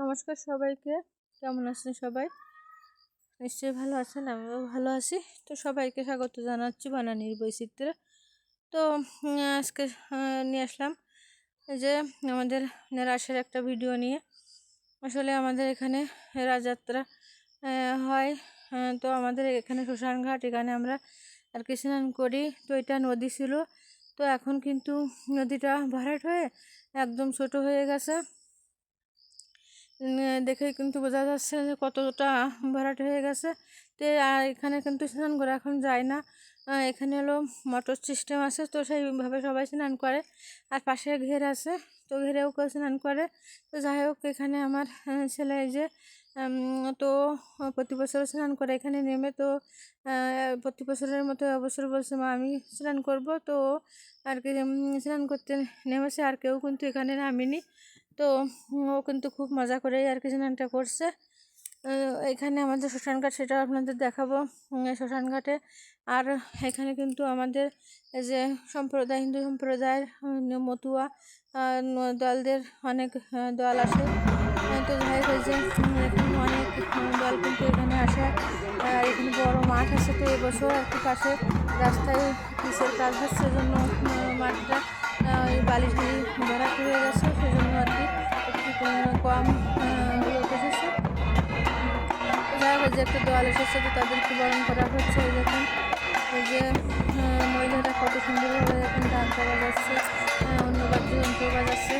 নমস্কার সবাইকে। কেমন আছেন সবাই? নিশ্চয়ই ভালো আছেন, আমিও ভালো আছি। তো সবাইকে স্বাগত জানাচ্ছি বানানির বৈচিত্র্যে। তো আজকে নিয়ে আসলাম যে আমাদের রাসের একটা ভিডিও নিয়ে। আসলে আমাদের এখানে রাজযাত্রা হয় তো আমাদের এখানে শ্মশানঘাট, এখানে আমরা আর কি স্নান করি। তো এটা নদী ছিল। তো এখন কিন্তু নদীটা ভরাট হয়ে একদম ছোট হয়ে গেছে। দেখেই কিন্তু বোঝা যাচ্ছে যে কতটা ভরাট হয়ে গেছে। তো আর এখানে কিন্তু স্নান করে এখন যায় না। এখানে হলো মোটর সিস্টেম আছে, তো সেইভাবে সবাই স্নান করে। আর পাশে ঘের আছে, তো ঘেরেও কেউ স্নান করে। তো যাই হোক, এখানে আমার ছেলে যে তো প্রতি বছর স্নান করে এখানে নেমে। তো প্রতি বছরের মতো অবসর বলছে, মা, আমি স্নান করব। তো আর কি স্নান করতে নেমেছে। আর কেউ কিন্তু এখানে নামেনি। তো ও কিন্তু খুব মজা করেই আর কি স্নানটা করছে। এখানে আমাদের শ্মশানঘাট সেটা আপনাদের দেখাবো। শ্মশানঘাটে আর এখানে কিন্তু আমাদের যে সম্প্রদায়, হিন্দু সম্প্রদায়ের মতুয়া দলদের অনেক দল আসে তো যাই হোক যে অনেক দল কিন্তু এখানে আসে। আর এখানে বড় মাঠ আছে তো এবছর আর কি পাশে রাস্তায় কিসের কাজ হচ্ছে জন্য মাঠটা আহ, এই বালি ভরাট হয়ে গেছে সেজন্য আর কি একটু কম- এসেছে যাই হোক, যে একটা দোয়াল এসেছে তো তাদেরকে বরণ করা হচ্ছে ওই দেখুন। ওই যে মহিলারা কত সুন্দরভাবে এখন করা যাচ্ছে অন্য বাদ্যযন্ত্র বাজাচ্ছে।